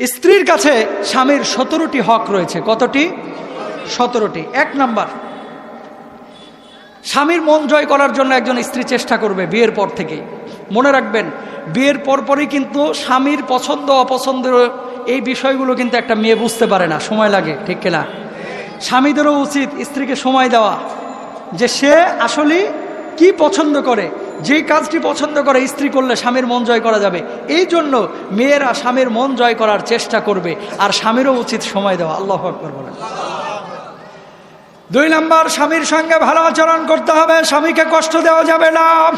স্ত্রীর কাছে স্বামীর সতেরোটি হক রয়েছে। কতটি? সতেরোটি। এক নাম্বার, স্বামীর মন জয় করার জন্য একজন স্ত্রী চেষ্টা করবে বিয়ের পর থেকেই। মনে রাখবেন, বিয়ের পরপরই কিন্তু স্বামীর পছন্দ অপছন্দ এই বিষয়গুলো কিন্তু একটা মেয়ে বুঝতে পারে না। সময় লাগে, ঠিক কিনা? স্বামীদেরও উচিত স্ত্রীকে সময় দেওয়া যে সে আসলে কি পছন্দ করে। যে কাজটি পছন্দ করে, স্ত্রী করলে স্বামীর মন জয় করা যাবে। এই জন্য মেয়েরা স্বামীর মন জয় করার চেষ্টা করবে, আর স্বামীরও উচিত সময় দেওয়া। আল্লাহ আকবর বলেন। দুই নম্বর, স্বামীর সঙ্গে ভালো আচরণ করতে হবে, স্বামীকে কষ্ট দেওয়া যাবে না।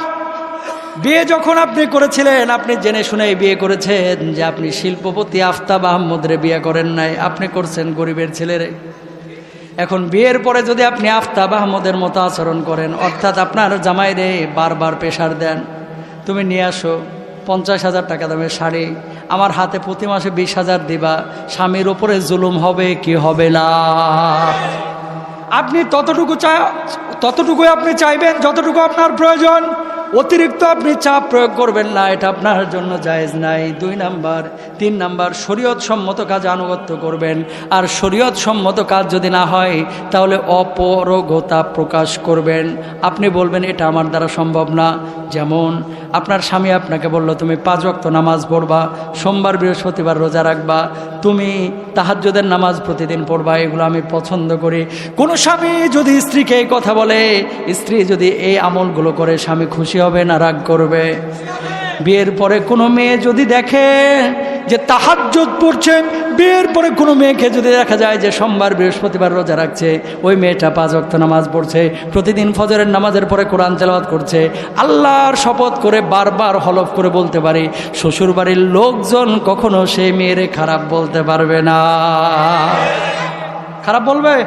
বিয়ে যখন আপনি করেছিলেন, আপনি জেনে শুনে বিয়ে করেছেন যে আপনি শিল্পপতি আফতাব আহমদরে বিয়ে করেন নাই। আপনি করছেন গরিবের ছেলেরে। এখন বিয়ের পরে যদি আপনি আফতাব আহমদের মতো আচরণ করেন, অর্থাৎ আপনার জামাইরে বারবার প্রেশার দেন, তুমি নিয়ে আসো, পঞ্চাশ হাজার টাকা দামের শাড়ি, আমার হাতে প্রতি মাসে বিশ হাজার দিবা, স্বামীর ওপরে জুলুম হবে কি হবে না? আপনি ততটুকু চা ততটুকুই আপনি চাইবেন, যতটুকু আপনার প্রয়োজন। অতিরিক্ত আপনি চাপ প্রয়োগ করবেন না, এটা আপনার জন্য জায়েজ নাই। দুই নাম্বার, তিন নাম্বার শরীয়ত সম্মত কাজ আনুগত্য করবেন। আর শরীয়ত সম্মত কাজ যদি না হয়, তাহলে অপরগতা প্রকাশ করবেন। আপনি বলবেন, এটা আমার দ্বারা সম্ভব না। যেমন, আপনার স্বামী আপনাকে বলল, তুমি পাঁচ রক্ত নামাজ পড়বা, সোমবার, বৃহস্পতিবার রোজা রাখবা। তুমি তাহাজ্জুদের নামাজ প্রতিদিন পড়বা, এগুলো আমি পছন্দ করি। কোনো স্বামী যদি স্ত্রীকে কথা বলে, স্ত্রী যদি এই আমলগুলো করে, স্বামী খুশি হবে না, রাগ করবে। বিয়ের পরে কোনো মেয়ে যদি দেখে যে তাহাজ্জুদ পড়ছে, বিয়ের পরে কোনো মেয়েকে যদি দেখা যায় যে সোমবার, বৃহস্পতিবার রোজা রাখছে, ওই মেয়েটা পাঁচ অক্ত নামাজ পড়ছে, প্রতিদিন ফজরের নামাজের পরে কোরআন তেলাওয়াত করছে, আল্লাহর শপথ করে বারবার হলফ করে বলতে পারি, শ্বশুরবাড়ির লোকজন কখনো সেই মেয়েরে খারাপ বলতে পারবে না। খারাপ বলবে?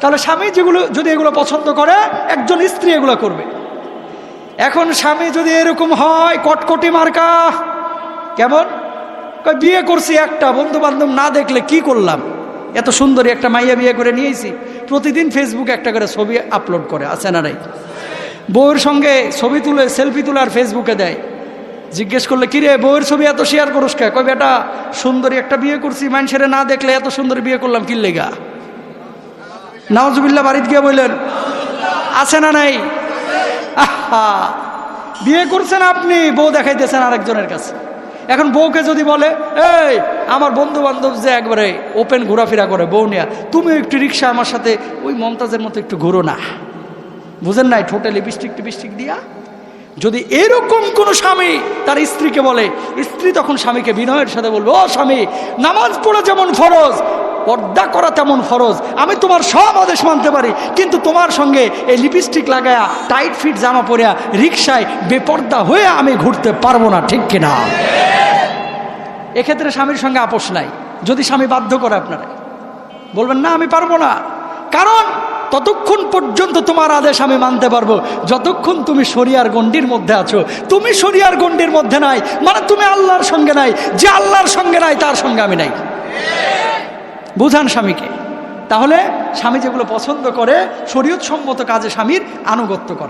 তাহলে স্বামী যেগুলো, যদি এগুলো পছন্দ করে, একজন স্ত্রী এগুলো করবে। এখন স্বামী যদি এরকম হয়, কটকটি মার্কা। কেমন? বিয়ে করছি একটা বন্ধু বান্ধব না দেখলে কি করলাম? এত সুন্দরী একটা মাইয়া বিয়ে করে নিয়েছি। প্রতিদিন ফেসবুকে একটা করে ছবি আপলোড করে, আছে না বউয়ের সঙ্গে ছবি তুলে সেলফি তুলে আর ফেসবুকে দেয়। জিজ্ঞেস করলে, কিরে, বউয়ের ছবি এত শেয়ার করস কে? কই বেটা, সুন্দরী একটা বিয়ে করছি, মানুষের না দেখলে এত সুন্দর বিয়ে করলাম কি লেগা নওয়াজুবিল্লাহ বাড়িতে গিয়ে বললেন, আছে না নাই? বিয়ে করছেন আপনি, বউ দেখাইতেছেন আরেকজনের কাছে। এখন বউকে যদি বলে, এই, আমার বন্ধু বান্ধব যে একবারে ওপেন ঘোরাফেরা করে, বউ নেয়া তুমি একটু রিক্সা আমার সাথে, ওই মমতাজের মতো একটু ঘুরো না। বুঝেন নাই, ঠোঁটে লিপস্টিক টিপস্টিক দিয়া? যদি এরকম কোনো স্বামী তার স্ত্রীকে বলে, স্ত্রী তখন স্বামীকে বিনয়ের সাথে বলবে, ও স্বামী, নামাজ পড়া যেমন ফরজ পর্দা করা তেমন ফরজ। আমি তোমার সব আদেশ মানতে পারি, কিন্তু তোমার সঙ্গে এই লিপস্টিক লাগায়া টাইট ফিট জামা পরিয়া রিক্সায় বেপর্দা হয়ে আমি ঘুরতে পারব না, ঠিক কিনা? এক্ষেত্রে স্বামীর সঙ্গে আপোষ নাই, যদি স্বামী বাধ্য করে আপনারা। বলবেন, না, আমি পারব না। কারণ ততক্ষণ পর্যন্ত তোমার আদেশ আমি মানতে পারব। যতক্ষণ তুমি শরিয়ার গণ্ডির মধ্যে আছো, তুমি শরিয়ার গণ্ডির মধ্যে নাই মানে তুমি আল্লাহর সঙ্গে নাই, যে আল্লাহর সঙ্গে নাই, তার সঙ্গে আমি নাই। বুঝান স্বামীকে। তাহলে স্বামী যেগুলো পছন্দ করে শরীয়ত সম্মত কাজে স্বামীর আনুগত্য করা।